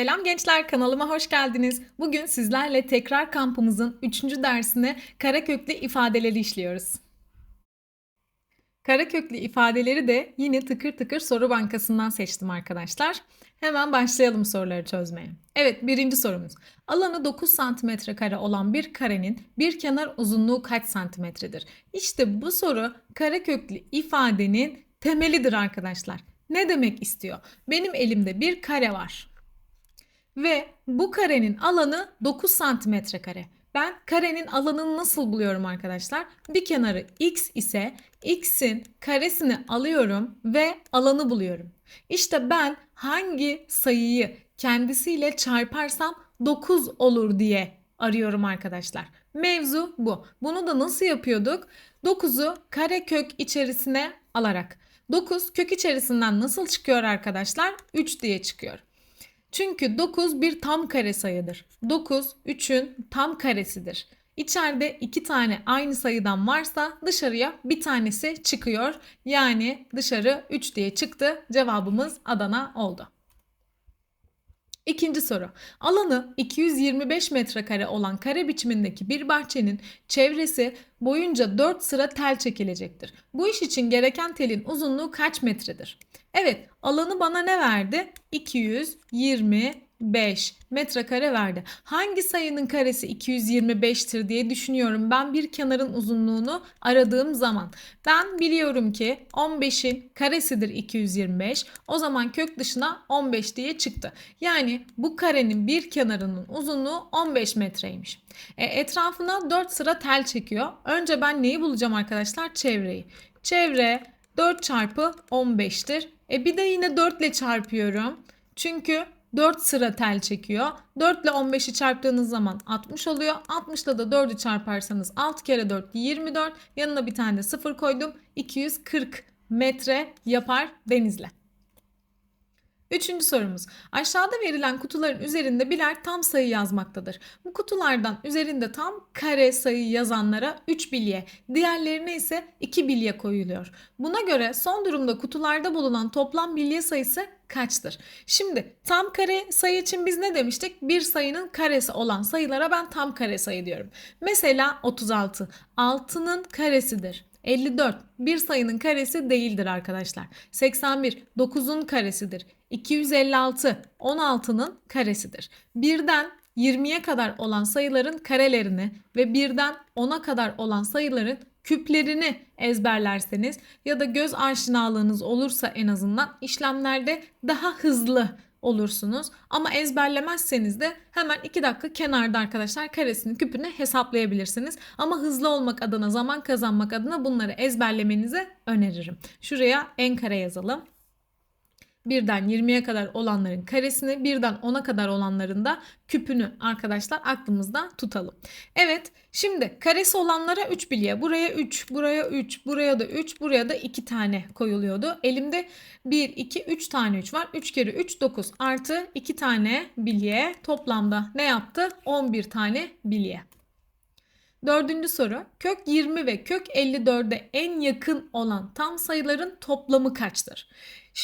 Selam gençler kanalıma hoş geldiniz. Bugün sizlerle tekrar kampımızın 3. dersine karaköklü ifadeleri işliyoruz. Karaköklü ifadeleri de yine tıkır tıkır soru bankasından seçtim arkadaşlar. Hemen başlayalım soruları çözmeye. Evet birinci sorumuz. Alanı 9 cm kare olan bir karenin bir kenar uzunluğu kaç santimetredir? İşte bu soru kareköklü ifadenin temelidir arkadaşlar. Ne demek istiyor? Benim elimde bir kare var. Ve bu karenin alanı 9 santimetre kare. Ben karenin alanını nasıl buluyorum arkadaşlar? Bir kenarı x ise x'in karesini alıyorum ve alanı buluyorum. İşte ben hangi sayıyı kendisiyle çarparsam 9 olur diye arıyorum arkadaşlar. Mevzu bu. Bunu da nasıl yapıyorduk? 9'u karekök içerisine alarak. 9 kök içerisinden nasıl çıkıyor arkadaşlar? 3 diye çıkıyor. Çünkü 9 bir tam kare sayıdır. 9 3'ün tam karesidir. İçeride iki tane aynı sayıdan varsa dışarıya bir tanesi çıkıyor. Yani dışarı 3 diye çıktı. Cevabımız Adana oldu. İkinci soru. Alanı 225 metrekare olan kare biçimindeki bir bahçenin çevresi boyunca 4 sıra tel çekilecektir. Bu iş için gereken telin uzunluğu kaç metredir? Evet, alanı bana ne verdi? 225 metrekare verdi. Hangi sayının karesi 225'tir diye düşünüyorum ben bir kenarın uzunluğunu aradığım zaman. Ben biliyorum ki 15'in karesidir 225. O zaman kök dışına 15 diye çıktı. Yani bu karenin bir kenarının uzunluğu 15 metreymiş. E, etrafına 4 sıra tel çekiyor. Önce ben neyi bulacağım arkadaşlar? Çevreyi. Çevre 4 çarpı 15'tir. E bir de yine 4 ile çarpıyorum. Çünkü 4 sıra tel çekiyor. 4 ile 15'i çarptığınız zaman 60 oluyor. 60 ile de 4'ü çarparsanız 6 kere 4 24. Yanına bir tane de 0 koydum. 240 metre yapar denizle. Üçüncü sorumuz. Aşağıda verilen kutuların üzerinde birer tam sayı yazmaktadır. Bu kutulardan üzerinde tam kare sayı yazanlara 3 bilye, diğerlerine ise 2 bilye koyuluyor. Buna göre son durumda kutularda bulunan toplam bilye sayısı kaçtır? Şimdi tam kare sayı için biz ne demiştik? Bir sayının karesi olan sayılara ben tam kare sayı diyorum. Mesela 36. 6'nın karesidir. 54 bir sayının karesi değildir arkadaşlar. 81 9'un karesidir. 256 16'nın karesidir. Birden 20'ye kadar olan sayıların karelerini ve birden 10'a kadar olan sayıların küplerini ezberlerseniz ya da göz aşinalığınız olursa en azından işlemlerde daha hızlı olursunuz. Ama ezberlemezseniz de hemen 2 dakika kenarda arkadaşlar karesinin küpünü hesaplayabilirsiniz. Ama hızlı olmak adına, zaman kazanmak adına bunları ezberlemenizi öneririm. Şuraya en kare yazalım birden 20'ye kadar olanların karesini, birden 10'a kadar olanların da küpünü arkadaşlar aklımızda tutalım. Evet, şimdi karesi olanlara 3 bilye. Buraya 3, buraya 3, buraya da 3, buraya da 2 tane koyuluyordu. Elimde 1, 2, 3 tane 3 var. 3 kere 3 9 artı 2 tane bilye toplamda ne yaptı? 11 tane bilye. Dördüncü soru. Kök 20 ve kök 54'e en yakın olan tam sayıların toplamı kaçtır?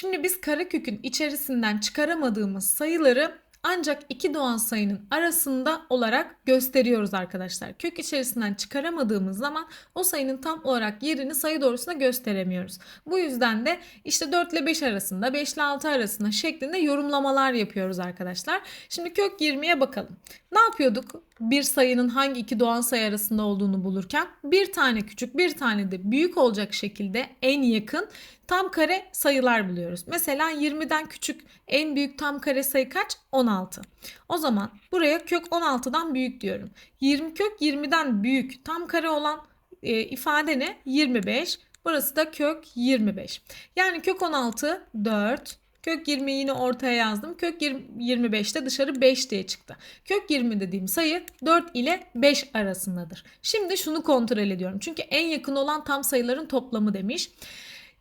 Şimdi biz karekökün içerisinden çıkaramadığımız sayıları ancak iki doğan sayının arasında olarak gösteriyoruz arkadaşlar. Kök içerisinden çıkaramadığımız zaman o sayının tam olarak yerini sayı doğrusuna gösteremiyoruz. Bu yüzden de işte 4 ile 5 arasında, 5 ile 6 arasında şeklinde yorumlamalar yapıyoruz arkadaşlar. Şimdi kök 20'ye bakalım. Ne yapıyorduk? Bir sayının hangi iki doğan sayı arasında olduğunu bulurken bir tane küçük bir tane de büyük olacak şekilde en yakın tam kare sayılar buluyoruz. Mesela 20'den küçük en büyük tam kare sayı kaç? 16. O zaman buraya kök 16'dan büyük diyorum. 20 kök 20'den büyük tam kare olan e, ifade ne? 25. Burası da kök 25. Yani kök 16 4 Kök 20 yine ortaya yazdım. Kök 25'te dışarı 5 diye çıktı. Kök 20 dediğim sayı 4 ile 5 arasındadır. Şimdi şunu kontrol ediyorum. Çünkü en yakın olan tam sayıların toplamı demiş.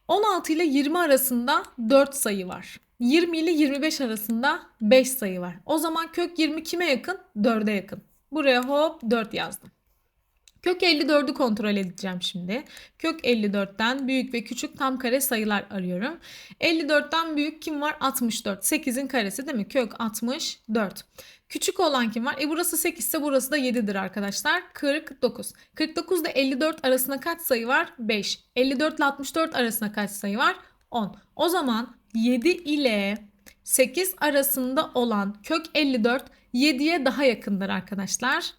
16 ile 20 arasında 4 sayı var. 20 ile 25 arasında 5 sayı var. O zaman kök 20 kime yakın? 4'e yakın. Buraya hop 4 yazdım. Kök 54'ü kontrol edeceğim şimdi. Kök 54'ten büyük ve küçük tam kare sayılar arıyorum. 54'ten büyük kim var? 64. 8'in karesi değil mi? Kök 64. Küçük olan kim var? E burası 8 ise burası da 7'dir arkadaşlar. 49. 49 ile 54 arasında kaç sayı var? 5. 54 ile 64 arasında kaç sayı var? 10. O zaman 7 ile 8 arasında olan kök 54 7'ye daha yakındır arkadaşlar.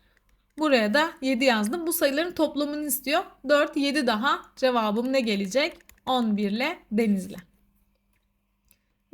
Buraya da 7 yazdım. Bu sayıların toplamını istiyor. 4, 7 daha. Cevabım ne gelecek? 11 ile Denizli.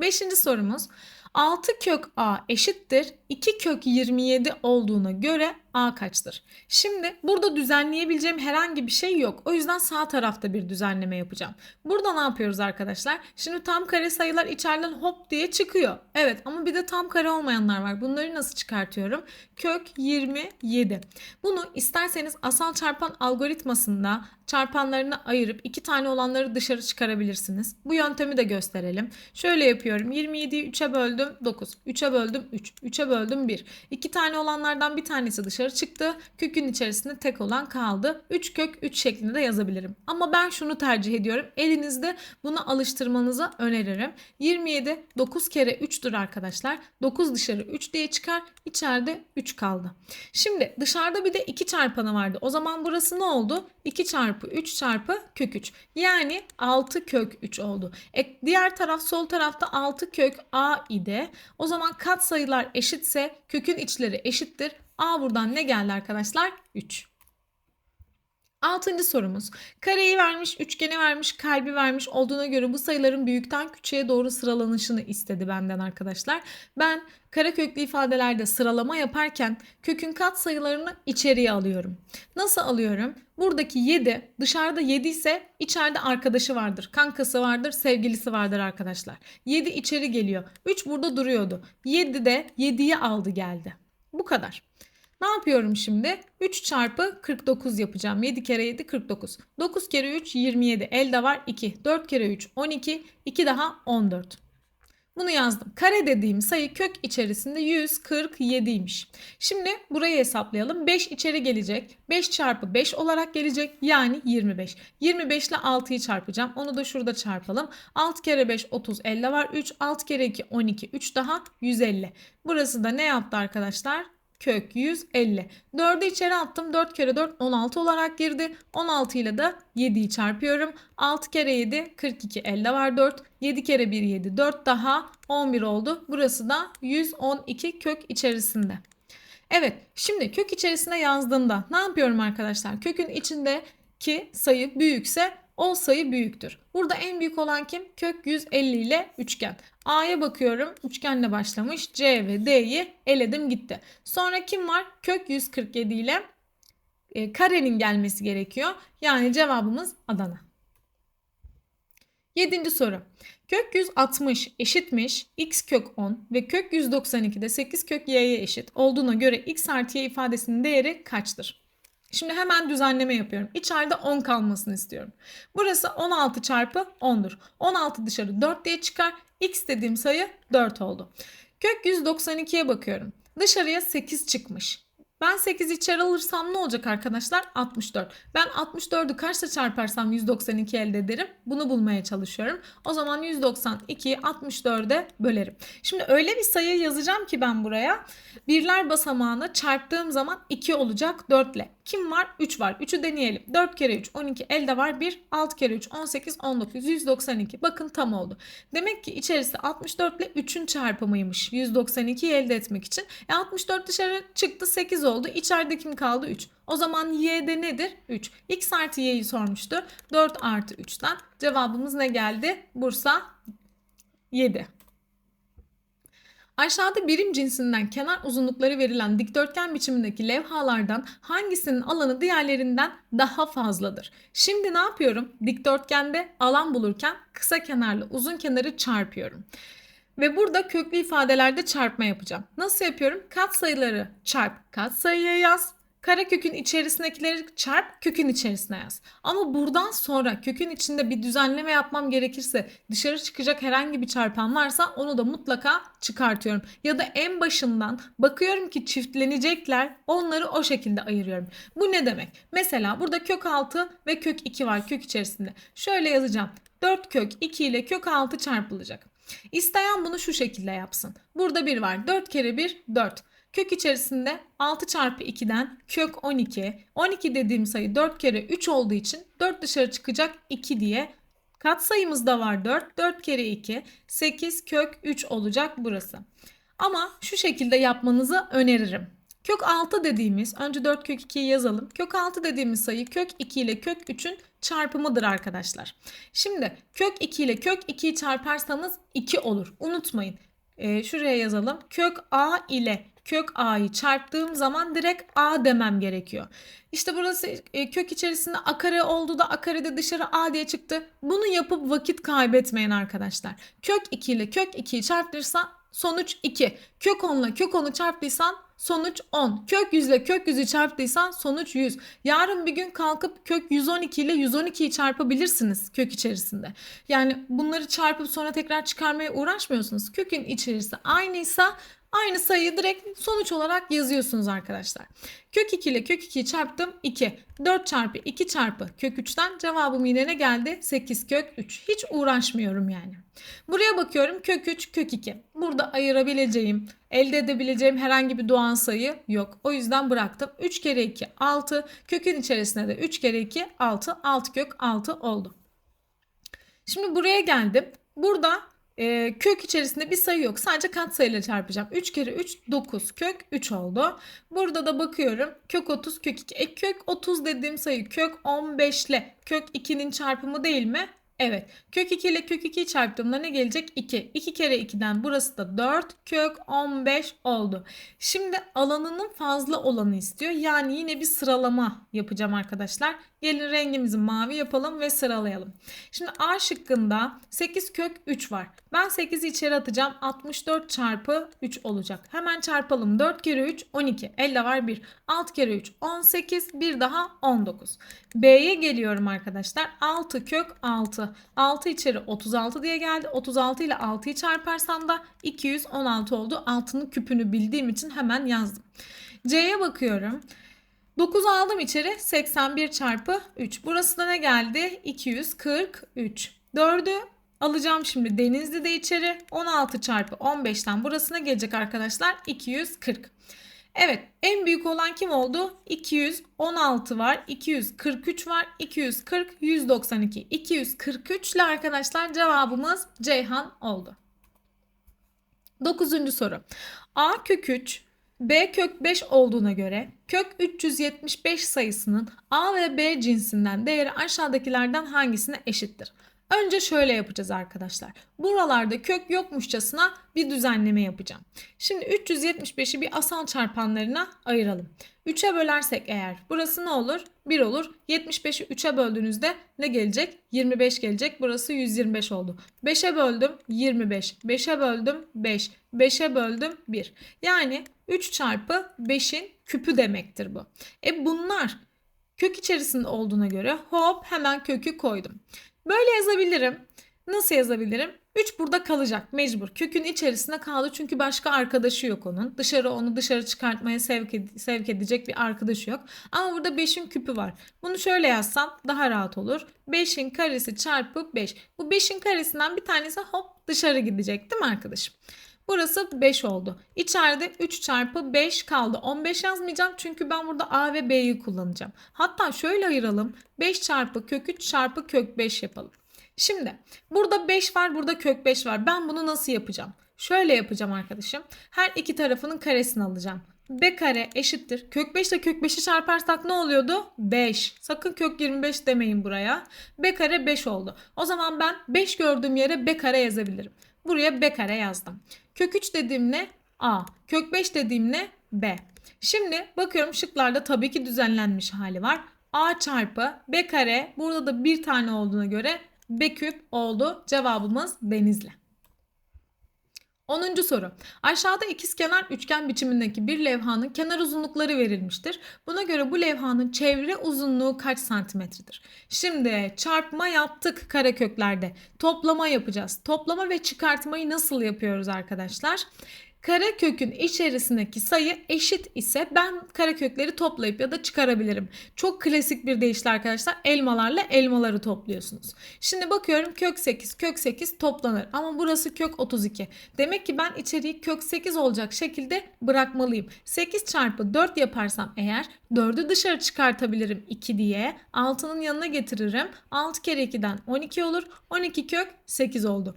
Beşinci sorumuz. 6 kök a eşittir 2 kök 27 olduğuna göre a kaçtır? Şimdi burada düzenleyebileceğim herhangi bir şey yok. O yüzden sağ tarafta bir düzenleme yapacağım. Burada ne yapıyoruz arkadaşlar? Şimdi tam kare sayılar içeriden hop diye çıkıyor. Evet ama bir de tam kare olmayanlar var. Bunları nasıl çıkartıyorum? Kök 27. Bunu isterseniz asal çarpan algoritmasında çarpanlarını ayırıp iki tane olanları dışarı çıkarabilirsiniz. Bu yöntemi de gösterelim. Şöyle yapıyorum. 27'yi 3'e böldüm 9. 3'e böldüm 3. 3'e böldüm 1. İki tane olanlardan bir tanesi dışarı çıktı. Kökün içerisinde tek olan kaldı. 3 kök 3 şeklinde de yazabilirim. Ama ben şunu tercih ediyorum. Elinizde bunu alıştırmanızı öneririm. 27 9 kere 3'tür arkadaşlar. 9 dışarı 3 diye çıkar. İçeride 3 kaldı. Şimdi dışarıda bir de 2 çarpanı vardı. O zaman burası ne oldu? 2 çarpı 3 çarpı kök 3. Yani 6 kök 3 oldu. E, diğer taraf sol tarafta 6 kök a idi. O zaman kat sayılar eşitse kökün içleri eşittir. A buradan ne geldi arkadaşlar? 3. Altıncı sorumuz. Kareyi vermiş, üçgeni vermiş, kalbi vermiş olduğuna göre bu sayıların büyükten küçüğe doğru sıralanışını istedi benden arkadaşlar. Ben kareköklü ifadelerde sıralama yaparken kökün kat sayılarını içeriye alıyorum. Nasıl alıyorum? Buradaki 7 dışarıda 7 ise içeride arkadaşı vardır, kankası vardır, sevgilisi vardır arkadaşlar. 7 içeri geliyor. 3 burada duruyordu. 7 de 7'yi aldı geldi. Bu kadar. Ne yapıyorum şimdi? 3 çarpı 49 yapacağım. 7 kere 7 49. 9 kere 3 27. Elde var 2. 4 kere 3 12. 2 daha 14. Bunu yazdım. Kare dediğim sayı kök içerisinde 147'ymiş. Şimdi burayı hesaplayalım. 5 içeri gelecek. 5 çarpı 5 olarak gelecek. Yani 25. 25 ile 6'yı çarpacağım. Onu da şurada çarpalım. 6 kere 5 30 50 var. 3 6 kere 2 12 3 daha 150. Burası da ne yaptı arkadaşlar? Kök 150. 4'ü içeri attım. 4 kere 4 16 olarak girdi. 16 ile de 7'yi çarpıyorum. 6 kere 7 42 elde var 4. 7 kere 1 7 4 daha 11 oldu. Burası da 112 kök içerisinde. Evet şimdi kök içerisine yazdığımda ne yapıyorum arkadaşlar? Kökün içindeki sayı büyükse o sayı büyüktür. Burada en büyük olan kim? Kök 150 ile üçgen. A'ya bakıyorum. Üçgenle başlamış. C ve D'yi eledim gitti. Sonra kim var? Kök 147 ile e, karenin gelmesi gerekiyor. Yani cevabımız Adana. Yedinci soru. Kök 160 eşitmiş x kök 10 ve kök 192 de 8 kök y'ye eşit olduğuna göre x artı y ifadesinin değeri kaçtır? Şimdi hemen düzenleme yapıyorum. İçeride 10 kalmasını istiyorum. Burası 16 çarpı 10'dur. 16 dışarı 4 diye çıkar. X dediğim sayı 4 oldu. Kök 192'ye bakıyorum. Dışarıya 8 çıkmış. Ben 8 içeri alırsam ne olacak arkadaşlar? 64. Ben 64'ü kaçla çarparsam 192 elde ederim. Bunu bulmaya çalışıyorum. O zaman 192'yi 64'e bölerim. Şimdi öyle bir sayı yazacağım ki ben buraya. Birler basamağına çarptığım zaman 2 olacak 4 ile. Kim var? 3 var. 3'ü deneyelim. 4 kere 3 12 elde var 1. 6 kere 3 18 19 192. Bakın tam oldu. Demek ki içerisi 64 ile 3'ün çarpımıymış. 192'yi elde etmek için. E 64 dışarı çıktı 8 oldu. İçeride kim kaldı? 3. O zaman y'de nedir? 3. x artı y'yi sormuştu. 4 artı 3'ten. Cevabımız ne geldi? Bursa 7. Aşağıda birim cinsinden kenar uzunlukları verilen dikdörtgen biçimindeki levhalardan hangisinin alanı diğerlerinden daha fazladır? Şimdi ne yapıyorum? Dikdörtgende alan bulurken kısa kenarlı uzun kenarı çarpıyorum. Ve burada köklü ifadelerde çarpma yapacağım. Nasıl yapıyorum? Kat sayıları çarp kat sayıya yaz. Karekökün içerisindekileri çarp kökün içerisine yaz. Ama buradan sonra kökün içinde bir düzenleme yapmam gerekirse dışarı çıkacak herhangi bir çarpan varsa onu da mutlaka çıkartıyorum. Ya da en başından bakıyorum ki çiftlenecekler onları o şekilde ayırıyorum. Bu ne demek? Mesela burada kök 6 ve kök 2 var kök içerisinde. Şöyle yazacağım. 4 kök 2 ile kök 6 çarpılacak. İsteyen bunu şu şekilde yapsın. Burada 1 var. 4 kere 1 4. Kök içerisinde 6 çarpı 2'den kök 12. 12 dediğim sayı 4 kere 3 olduğu için 4 dışarı çıkacak 2 diye kat sayımız da var 4. 4 kere 2 8 kök 3 olacak burası. Ama şu şekilde yapmanızı öneririm. Kök 6 dediğimiz önce 4 kök 2'yi yazalım. Kök 6 dediğimiz sayı kök 2 ile kök 3'ün çarpımıdır arkadaşlar. Şimdi kök 2 ile kök 2'yi çarparsanız 2 olur. Unutmayın. Ee, şuraya yazalım. Kök a ile kök a'yı çarptığım zaman direkt a demem gerekiyor. İşte burası e, kök içerisinde a kare oldu da a kare de dışarı a diye çıktı. Bunu yapıp vakit kaybetmeyin arkadaşlar. Kök 2 ile kök 2'yi çarptırsa sonuç 2. Kök 10 ile kök 10'u çarptıysan sonuç 10. Kök 100 ile kök 100'ü çarptıysan sonuç 100. Yarın bir gün kalkıp kök 112 ile 112'yi çarpabilirsiniz kök içerisinde. Yani bunları çarpıp sonra tekrar çıkarmaya uğraşmıyorsunuz. Kökün içerisi aynıysa Aynı sayıyı direkt sonuç olarak yazıyorsunuz arkadaşlar. Kök 2 ile kök 2'yi çarptım 2. 4 çarpı 2 çarpı kök 3'ten cevabım yine ne geldi? 8 kök 3. Hiç uğraşmıyorum yani. Buraya bakıyorum kök 3 kök 2. Burada ayırabileceğim, elde edebileceğim herhangi bir doğan sayı yok. O yüzden bıraktım. 3 kere 2 6. Kökün içerisinde de 3 kere 2 6. 6 kök 6 oldu. Şimdi buraya geldim. Burada e, kök içerisinde bir sayı yok. Sadece katsayıyla çarpacağım. 3 kere 3 9 kök 3 oldu. Burada da bakıyorum kök 30 kök 2. E, kök 30 dediğim sayı kök 15 ile kök 2'nin çarpımı değil mi? Evet. Kök 2 ile kök 2'yi çarptığımda ne gelecek? 2. 2 kere 2'den burası da 4. Kök 15 oldu. Şimdi alanının fazla olanı istiyor. Yani yine bir sıralama yapacağım arkadaşlar. Gelin rengimizi mavi yapalım ve sıralayalım. Şimdi A şıkkında 8 kök 3 var. Ben 8'i içeri atacağım. 64 çarpı 3 olacak. Hemen çarpalım. 4 kere 3 12. Elde var 1. 6 kere 3 18. Bir daha 19. B'ye geliyorum arkadaşlar. 6 kök 6. 6 içeri 36 diye geldi. 36 ile 6'yı çarparsam da 216 oldu. 6'nın küpünü bildiğim için hemen yazdım. C'ye bakıyorum. 9 aldım içeri 81 çarpı 3. Burası da ne geldi? 243. 4'ü alacağım şimdi Denizli de içeri. 16 çarpı 15'ten burasına gelecek arkadaşlar 240. Evet en büyük olan kim oldu? 216 var, 243 var, 240, 192. 243 ile arkadaşlar cevabımız Ceyhan oldu. 9. soru. A kök 3 B kök 5 olduğuna göre kök 375 sayısının A ve B cinsinden değeri aşağıdakilerden hangisine eşittir? Önce şöyle yapacağız arkadaşlar. Buralarda kök yokmuşçasına bir düzenleme yapacağım. Şimdi 375'i bir asal çarpanlarına ayıralım. 3'e bölersek eğer burası ne olur? 1 olur. 75'i 3'e böldüğünüzde ne gelecek? 25 gelecek. Burası 125 oldu. 5'e böldüm 25. 5'e böldüm 5. 5'e böldüm 1. Yani 3 çarpı 5'in küpü demektir bu. E bunlar kök içerisinde olduğuna göre hop hemen kökü koydum. Böyle yazabilirim. Nasıl yazabilirim? 3 burada kalacak mecbur. Kökün içerisinde kaldı çünkü başka arkadaşı yok onun. Dışarı onu dışarı çıkartmaya sevk, ed- sevk edecek bir arkadaşı yok. Ama burada 5'in küpü var. Bunu şöyle yazsam daha rahat olur. 5'in karesi çarpı 5. Bu 5'in karesinden bir tanesi hop dışarı gidecek değil mi arkadaşım? Burası 5 oldu. İçeride 3 çarpı 5 kaldı. 15 yazmayacağım çünkü ben burada A ve B'yi kullanacağım. Hatta şöyle ayıralım. 5 çarpı kök 3 çarpı kök 5 yapalım. Şimdi burada 5 var burada kök 5 var. Ben bunu nasıl yapacağım? Şöyle yapacağım arkadaşım. Her iki tarafının karesini alacağım. B kare eşittir. Kök 5 ile kök 5'i çarparsak ne oluyordu? 5. Sakın kök 25 demeyin buraya. B kare 5 oldu. O zaman ben 5 gördüğüm yere B kare yazabilirim. Buraya B kare yazdım. Kök 3 dediğim ne? A. Kök 5 dediğim ne? B. Şimdi bakıyorum şıklarda tabii ki düzenlenmiş hali var. A çarpı B kare burada da bir tane olduğuna göre B küp oldu. Cevabımız Denizli. 10. soru. Aşağıda ikizkenar üçgen biçimindeki bir levhanın kenar uzunlukları verilmiştir. Buna göre bu levhanın çevre uzunluğu kaç santimetredir? Şimdi çarpma yaptık kareköklerde. Toplama yapacağız. Toplama ve çıkartmayı nasıl yapıyoruz arkadaşlar? Karekökün içerisindeki sayı eşit ise ben karekökleri toplayıp ya da çıkarabilirim. Çok klasik bir deyişle arkadaşlar elmalarla elmaları topluyorsunuz. Şimdi bakıyorum kök 8 kök 8 toplanır ama burası kök 32. Demek ki ben içeriği kök 8 olacak şekilde bırakmalıyım. 8 çarpı 4 yaparsam eğer 4'ü dışarı çıkartabilirim 2 diye 6'nın yanına getiririm. 6 kere 2'den 12 olur. 12 kök 8 oldu.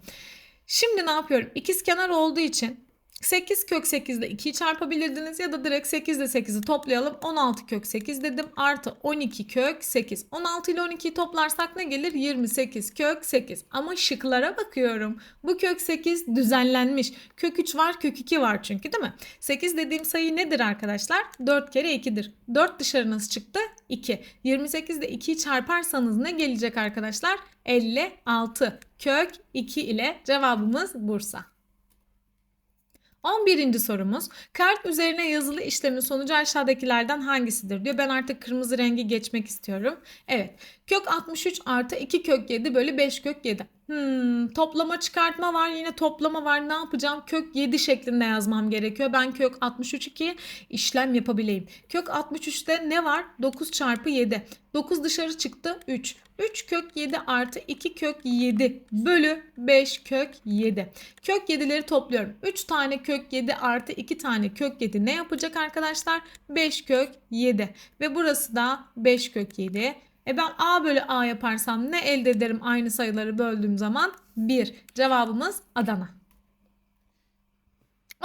Şimdi ne yapıyorum? İkiz kenar olduğu için 8 kök 8 ile 2'yi çarpabilirdiniz ya da direkt 8 ile 8'i toplayalım. 16 kök 8 dedim artı 12 kök 8. 16 ile 12'yi toplarsak ne gelir? 28 kök 8. Ama şıklara bakıyorum. Bu kök 8 düzenlenmiş. Kök 3 var kök 2 var çünkü değil mi? 8 dediğim sayı nedir arkadaşlar? 4 kere 2'dir. 4 dışarı nasıl çıktı? 2. 28 ile 2'yi çarparsanız ne gelecek arkadaşlar? 56 kök 2 ile cevabımız Bursa. 11. sorumuz kart üzerine yazılı işlemin sonucu aşağıdakilerden hangisidir diyor. Ben artık kırmızı rengi geçmek istiyorum. Evet kök 63 artı 2 kök 7 bölü 5 kök 7. Hmm, toplama çıkartma var yine toplama var ne yapacağım kök 7 şeklinde yazmam gerekiyor. Ben kök 63 2 işlem yapabileyim. Kök 63'te ne var 9 çarpı 7 9 dışarı çıktı 3 3 kök 7 artı 2 kök 7 bölü 5 kök 7. Kök 7'leri topluyorum. 3 tane kök 7 artı 2 tane kök 7 ne yapacak arkadaşlar? 5 kök 7 ve burası da 5 kök 7. E ben a bölü a yaparsam ne elde ederim aynı sayıları böldüğüm zaman? 1. Cevabımız Adana.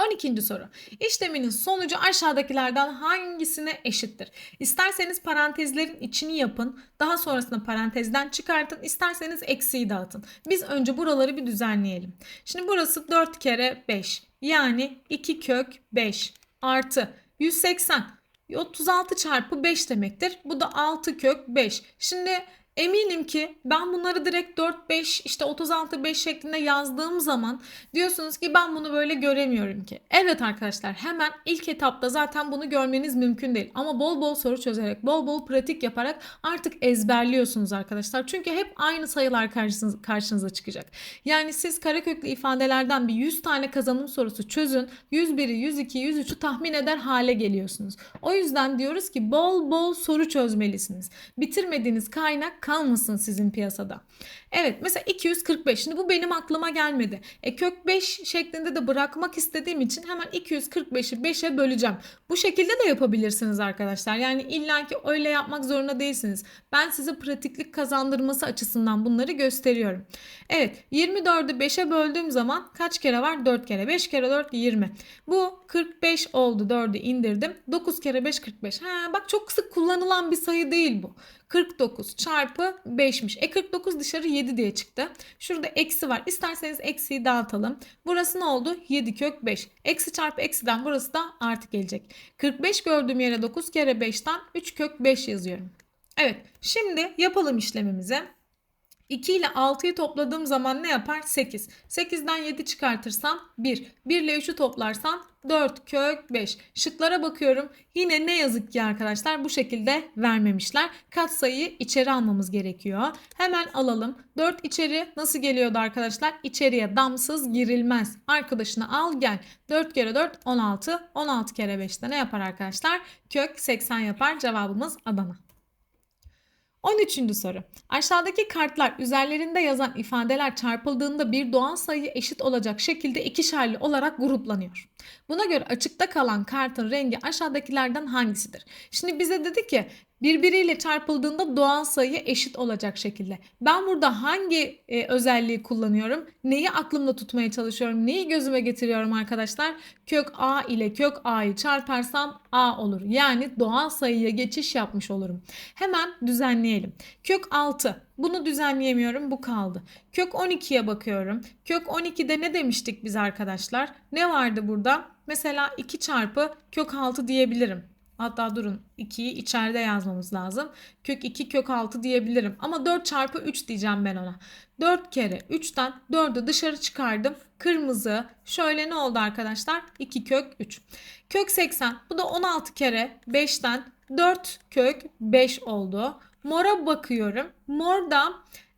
12. soru. İşleminin sonucu aşağıdakilerden hangisine eşittir? İsterseniz parantezlerin içini yapın. Daha sonrasında parantezden çıkartın. İsterseniz eksiği dağıtın. Biz önce buraları bir düzenleyelim. Şimdi burası 4 kere 5. Yani 2 kök 5 artı 180. 36 çarpı 5 demektir. Bu da 6 kök 5. Şimdi Eminim ki ben bunları direkt 4 5 işte 36 5 şeklinde yazdığım zaman diyorsunuz ki ben bunu böyle göremiyorum ki. Evet arkadaşlar hemen ilk etapta zaten bunu görmeniz mümkün değil. Ama bol bol soru çözerek, bol bol pratik yaparak artık ezberliyorsunuz arkadaşlar. Çünkü hep aynı sayılar karşınıza, karşınıza çıkacak. Yani siz kareköklü ifadelerden bir 100 tane kazanım sorusu çözün. 101'i, 102'yi, 103'ü tahmin eder hale geliyorsunuz. O yüzden diyoruz ki bol bol soru çözmelisiniz. Bitirmediğiniz kaynak kalmasın sizin piyasada. Evet mesela 245 şimdi bu benim aklıma gelmedi. E kök 5 şeklinde de bırakmak istediğim için hemen 245'i 5'e böleceğim. Bu şekilde de yapabilirsiniz arkadaşlar. Yani illaki öyle yapmak zorunda değilsiniz. Ben size pratiklik kazandırması açısından bunları gösteriyorum. Evet 24'ü 5'e böldüğüm zaman kaç kere var? 4 kere. 5 kere 4 20. Bu 45 oldu 4'ü indirdim. 9 kere 5 45. Ha, bak çok sık kullanılan bir sayı değil bu. 49 çarpı 5'miş. E 49 dışarı 7 diye çıktı. Şurada eksi var. İsterseniz eksiyi dağıtalım. Burası ne oldu? 7 kök 5. Eksi çarpı eksiden burası da artı gelecek. 45 gördüğüm yere 9 kere 5'ten 3 kök 5 yazıyorum. Evet şimdi yapalım işlemimizi. 2 ile 6'yı topladığım zaman ne yapar? 8. 8'den 7 çıkartırsam 1. 1 ile 3'ü toplarsam 4 kök 5. Şıklara bakıyorum. Yine ne yazık ki arkadaşlar bu şekilde vermemişler. Katsayıyı içeri almamız gerekiyor. Hemen alalım. 4 içeri nasıl geliyordu arkadaşlar? İçeriye damsız girilmez. Arkadaşını al gel. 4 kere 4 16. 16 kere 5 de ne yapar arkadaşlar? Kök 80 yapar. Cevabımız Adana. 13. soru. Aşağıdaki kartlar üzerlerinde yazan ifadeler çarpıldığında bir doğal sayı eşit olacak şekilde ikişerli olarak gruplanıyor. Buna göre açıkta kalan kartın rengi aşağıdakilerden hangisidir? Şimdi bize dedi ki birbiriyle çarpıldığında doğal sayı eşit olacak şekilde. Ben burada hangi e, özelliği kullanıyorum? Neyi aklımda tutmaya çalışıyorum? Neyi gözüme getiriyorum arkadaşlar? Kök a ile kök a'yı çarparsam a olur. Yani doğal sayıya geçiş yapmış olurum. Hemen düzenleyelim. Kök 6. Bunu düzenleyemiyorum. Bu kaldı. Kök 12'ye bakıyorum. Kök 12'de ne demiştik biz arkadaşlar? Ne vardı burada? Mesela 2 çarpı kök 6 diyebilirim. Hatta durun 2'yi içeride yazmamız lazım. Kök 2 kök 6 diyebilirim. Ama 4 çarpı 3 diyeceğim ben ona. 4 kere 3'ten 4'ü dışarı çıkardım. Kırmızı şöyle ne oldu arkadaşlar? 2 kök 3. Kök 80 bu da 16 kere 5'ten 4 kök 5 oldu. Mora bakıyorum. Morda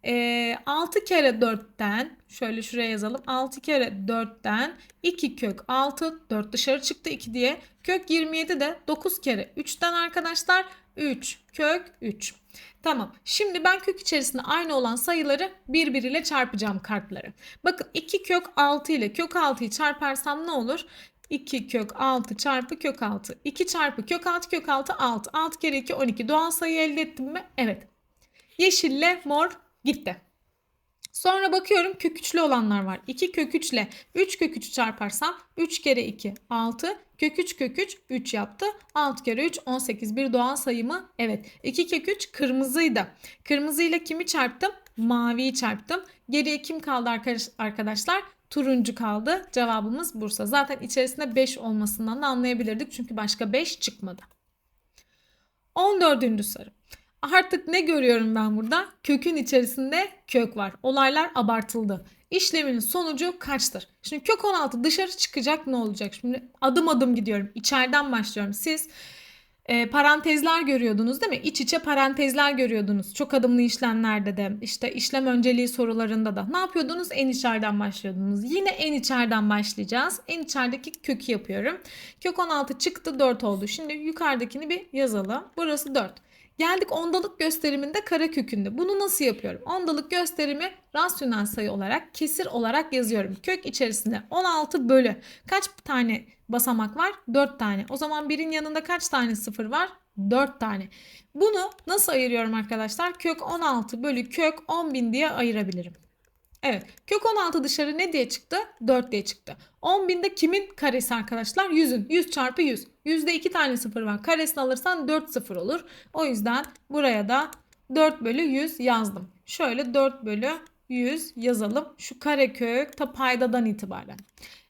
e, 6 kere 4'ten şöyle şuraya yazalım. 6 kere 4'ten 2 kök 6 4 dışarı çıktı 2 diye. Kök 27 de 9 kere 3'ten arkadaşlar 3 kök 3. Tamam. Şimdi ben kök içerisinde aynı olan sayıları birbiriyle çarpacağım kartları. Bakın 2 kök 6 ile kök 6'yı çarparsam ne olur? 2 kök 6 çarpı kök 6. 2 çarpı kök 6 kök 6 6. 6 kere 2 12. Doğal sayı elde ettim mi? Evet. Yeşille mor gitti. Sonra bakıyorum kök 3'lü olanlar var. 2 kök 3 ile 3 kök 3'ü çarparsam 3 kere 2 6. Kök 3 kök 3 3 yaptı. 6 kere 3 18 bir doğal sayı mı? Evet. 2 kök 3 kırmızıydı. Kırmızıyla kimi çarptım? Maviyi çarptım. Geriye kim kaldı arkadaşlar? Turuncu kaldı. Cevabımız Bursa. Zaten içerisinde 5 olmasından da anlayabilirdik. Çünkü başka 5 çıkmadı. 14. soru. Artık ne görüyorum ben burada? Kökün içerisinde kök var. Olaylar abartıldı. İşlemin sonucu kaçtır? Şimdi kök 16 dışarı çıkacak ne olacak? Şimdi adım adım gidiyorum. İçeriden başlıyorum. Siz e, parantezler görüyordunuz değil mi? İç içe parantezler görüyordunuz. Çok adımlı işlemlerde de işte işlem önceliği sorularında da. Ne yapıyordunuz? En içeriden başlıyordunuz. Yine en içeriden başlayacağız. En içerideki kökü yapıyorum. Kök 16 çıktı 4 oldu. Şimdi yukarıdakini bir yazalım. Burası 4. Geldik ondalık gösteriminde kara kökünde. Bunu nasıl yapıyorum? Ondalık gösterimi rasyonel sayı olarak kesir olarak yazıyorum. Kök içerisinde 16 bölü. Kaç tane basamak var? 4 tane. O zaman birin yanında kaç tane sıfır var? 4 tane. Bunu nasıl ayırıyorum arkadaşlar? Kök 16 bölü kök 10.000 diye ayırabilirim. Evet. Kök 16 dışarı ne diye çıktı? 4 diye çıktı. 10.000'de kimin karesi arkadaşlar? 100'ün. 100 çarpı 100. Yüzde 2 tane sıfır var. Karesini alırsan 4 sıfır olur. O yüzden buraya da 4 bölü 100 yazdım. Şöyle 4 bölü 100 yazalım. Şu karekök ta paydadan itibaren.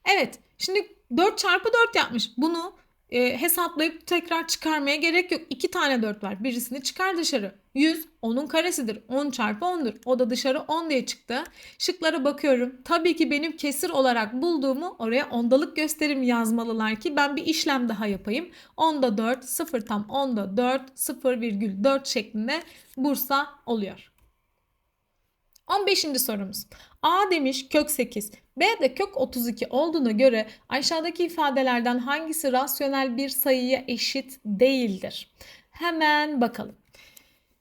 Evet. Şimdi 4 çarpı 4 yapmış. Bunu e, hesaplayıp tekrar çıkarmaya gerek yok. 2 tane 4 var. Birisini çıkar dışarı. 100 10'un karesidir. 10 çarpı 10'dur. O da dışarı 10 diye çıktı. Şıklara bakıyorum. Tabii ki benim kesir olarak bulduğumu oraya ondalık gösterim yazmalılar ki ben bir işlem daha yapayım. 10'da 4, 0 tam 10'da 4, 0,4 şeklinde Bursa oluyor. 15. sorumuz. A demiş kök 8. B de kök 32 olduğuna göre aşağıdaki ifadelerden hangisi rasyonel bir sayıya eşit değildir? Hemen bakalım.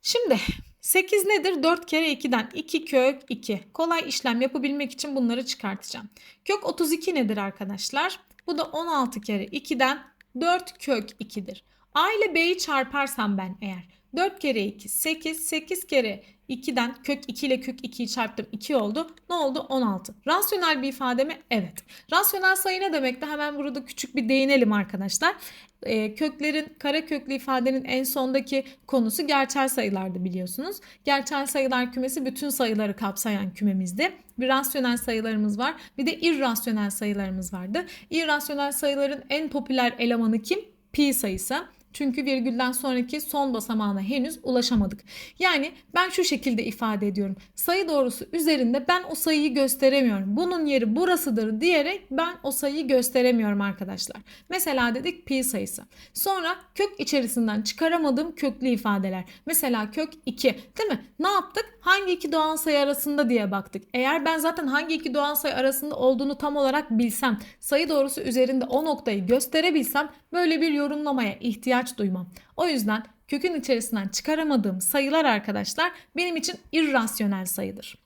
Şimdi 8 nedir? 4 kere 2'den 2 kök 2. Kolay işlem yapabilmek için bunları çıkartacağım. Kök 32 nedir arkadaşlar? Bu da 16 kere 2'den 4 kök 2'dir. A ile B'yi çarparsam ben eğer 4 kere 2 8 8 kere 2'den kök 2 ile kök 2'yi çarptım 2 oldu. Ne oldu? 16. Rasyonel bir ifade mi? Evet. Rasyonel sayı ne demekti? Hemen burada küçük bir değinelim arkadaşlar. E, köklerin kara köklü ifadenin en sondaki konusu gerçel sayılardı biliyorsunuz. Gerçel sayılar kümesi bütün sayıları kapsayan kümemizdi. Bir rasyonel sayılarımız var. Bir de irrasyonel sayılarımız vardı. İrrasyonel sayıların en popüler elemanı kim? Pi sayısı. Çünkü virgülden sonraki son basamağına henüz ulaşamadık. Yani ben şu şekilde ifade ediyorum. Sayı doğrusu üzerinde ben o sayıyı gösteremiyorum. Bunun yeri burasıdır diyerek ben o sayıyı gösteremiyorum arkadaşlar. Mesela dedik pi sayısı. Sonra kök içerisinden çıkaramadığım köklü ifadeler. Mesela kök 2 değil mi? Ne yaptık? Hangi iki doğal sayı arasında diye baktık. Eğer ben zaten hangi iki doğal sayı arasında olduğunu tam olarak bilsem, sayı doğrusu üzerinde o noktayı gösterebilsem böyle bir yorumlamaya ihtiyaç duymam. O yüzden kökün içerisinden çıkaramadığım sayılar arkadaşlar benim için irrasyonel sayıdır.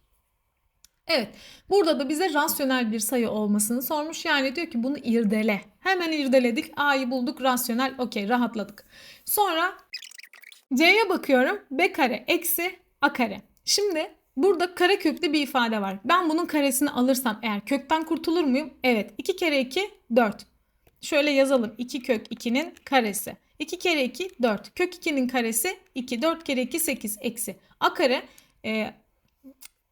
Evet burada da bize rasyonel bir sayı olmasını sormuş. Yani diyor ki bunu irdele. Hemen irdeledik. A'yı bulduk rasyonel okey rahatladık. Sonra C'ye bakıyorum. B kare eksi A kare. Şimdi burada kare köklü bir ifade var. Ben bunun karesini alırsam eğer kökten kurtulur muyum? Evet. 2 kere 2 4. Şöyle yazalım. 2 kök 2'nin karesi. 2 kere 2 4. Kök 2'nin karesi 2. 4 kere 2 8 eksi. A kare e,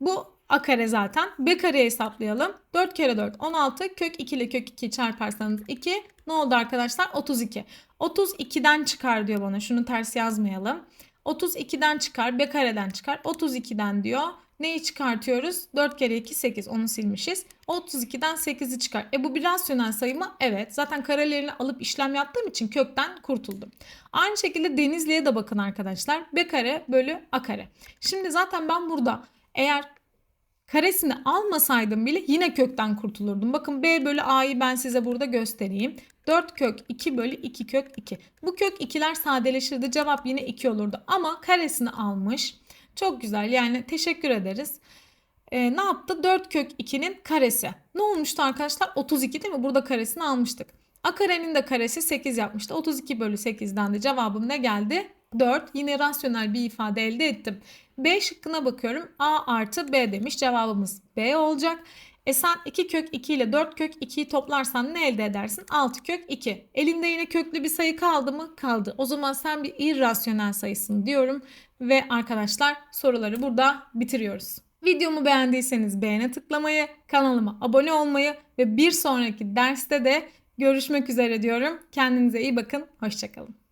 bu A kare zaten. B kareyi hesaplayalım. 4 kere 4 16. Kök 2 ile kök 2 çarparsanız 2. Ne oldu arkadaşlar? 32. 32'den çıkar diyor bana. Şunu ters yazmayalım. 32'den çıkar. B kareden çıkar. 32'den diyor. Neyi çıkartıyoruz? 4 kere 2 8. Onu silmişiz. 32'den 8'i çıkar. E bu bir rasyonel sayı mı? Evet. Zaten karelerini alıp işlem yaptığım için kökten kurtuldum. Aynı şekilde Denizli'ye de bakın arkadaşlar. B kare bölü A kare. Şimdi zaten ben burada eğer karesini almasaydım bile yine kökten kurtulurdum. Bakın B bölü A'yı ben size burada göstereyim. 4 kök 2 bölü 2 kök 2. Bu kök 2'ler sadeleşirdi. Cevap yine 2 olurdu. Ama karesini almış. Çok güzel yani teşekkür ederiz. Ee, ne yaptı? 4 kök 2'nin karesi. Ne olmuştu arkadaşlar? 32 değil mi? Burada karesini almıştık. A karenin de karesi 8 yapmıştı. 32 bölü 8'den de cevabım ne geldi? 4. Yine rasyonel bir ifade elde ettim. B şıkkına bakıyorum. A artı B demiş. Cevabımız B olacak. E sen 2 kök 2 ile 4 kök 2'yi toplarsan ne elde edersin? 6 kök 2. Elinde yine köklü bir sayı kaldı mı? Kaldı. O zaman sen bir irrasyonel sayısın diyorum. Ve arkadaşlar soruları burada bitiriyoruz. Videomu beğendiyseniz beğene tıklamayı, kanalıma abone olmayı ve bir sonraki derste de görüşmek üzere diyorum. Kendinize iyi bakın. Hoşçakalın.